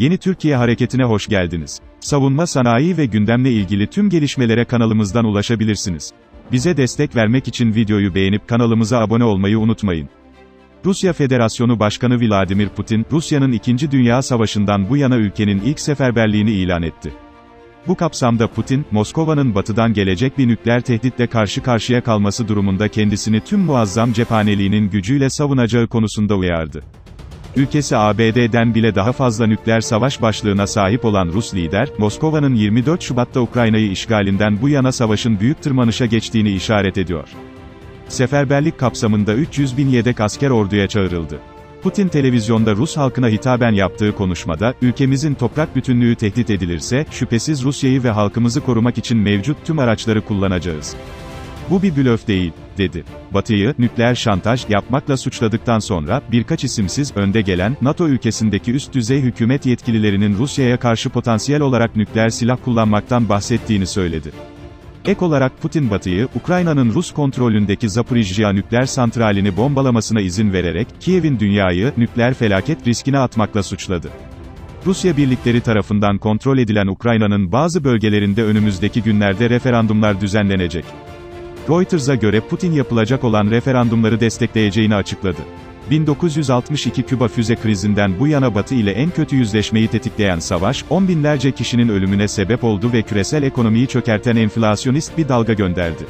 Yeni Türkiye Hareketi'ne hoş geldiniz. Savunma sanayi ve gündemle ilgili tüm gelişmelere kanalımızdan ulaşabilirsiniz. Bize destek vermek için videoyu beğenip kanalımıza abone olmayı unutmayın. Rusya Federasyonu Başkanı Vladimir Putin, Rusya'nın 2. Dünya Savaşı'ndan bu yana ülkenin ilk seferberliğini ilan etti. Bu kapsamda Putin, Moskova'nın batıdan gelecek bir nükleer tehditle karşı karşıya kalması durumunda kendisini tüm muazzam cephaneliğinin gücüyle savunacağı konusunda uyardı. Ülkesi ABD'den bile daha fazla nükleer savaş başlığına sahip olan Rus lider, Moskova'nın 24 Şubat'ta Ukrayna'yı işgalinden bu yana savaşın büyük tırmanışa geçtiğini işaret ediyor. Seferberlik kapsamında 300 bin yedek asker orduya çağrıldı. Putin televizyonda Rus halkına hitaben yaptığı konuşmada, ülkemizin toprak bütünlüğü tehdit edilirse, şüphesiz Rusya'yı ve halkımızı korumak için mevcut tüm araçları kullanacağız. Bu bir blöf değil, dedi. Batı'yı, nükleer şantaj, yapmakla suçladıktan sonra, birkaç isimsiz, önde gelen, NATO ülkesindeki üst düzey hükümet yetkililerinin Rusya'ya karşı potansiyel olarak nükleer silah kullanmaktan bahsettiğini söyledi. Ek olarak Putin Batı'yı, Ukrayna'nın Rus kontrolündeki Zaporijya nükleer santralini bombalamasına izin vererek, Kiev'in dünyayı, nükleer felaket riskine atmakla suçladı. Rusya birlikleri tarafından kontrol edilen Ukrayna'nın bazı bölgelerinde önümüzdeki günlerde referandumlar düzenlenecek. Reuters'a göre Putin yapılacak olan referandumları destekleyeceğini açıkladı. 1962 Küba füze krizinden bu yana Batı ile en kötü yüzleşmeyi tetikleyen savaş, on binlerce kişinin ölümüne sebep oldu ve küresel ekonomiyi çökerten enflasyonist bir dalga gönderdi.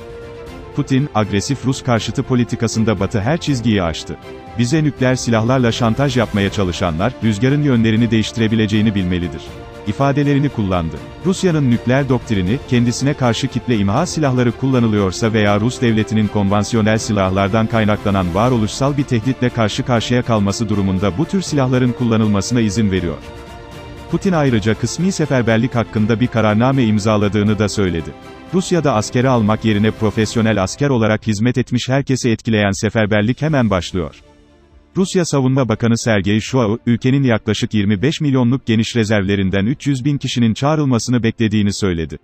Putin, agresif Rus karşıtı politikasında Batı her çizgiyi aştı. Bize nükleer silahlarla şantaj yapmaya çalışanlar, rüzgarın yönlerini değiştirebileceğini bilmelidir ifadelerini kullandı. Rusya'nın nükleer doktrini, kendisine karşı kitle imha silahları kullanılıyorsa veya Rus devletinin konvansiyonel silahlardan kaynaklanan varoluşsal bir tehditle karşı karşıya kalması durumunda bu tür silahların kullanılmasına izin veriyor. Putin ayrıca kısmi seferberlik hakkında bir kararname imzaladığını da söyledi. Rusya'da askeri almak yerine profesyonel asker olarak hizmet etmiş herkesi etkileyen seferberlik hemen başlıyor. Rusya Savunma Bakanı Sergey Shoigu, ülkenin yaklaşık 25 milyonluk geniş rezervlerinden 300 bin kişinin çağrılmasını beklediğini söyledi.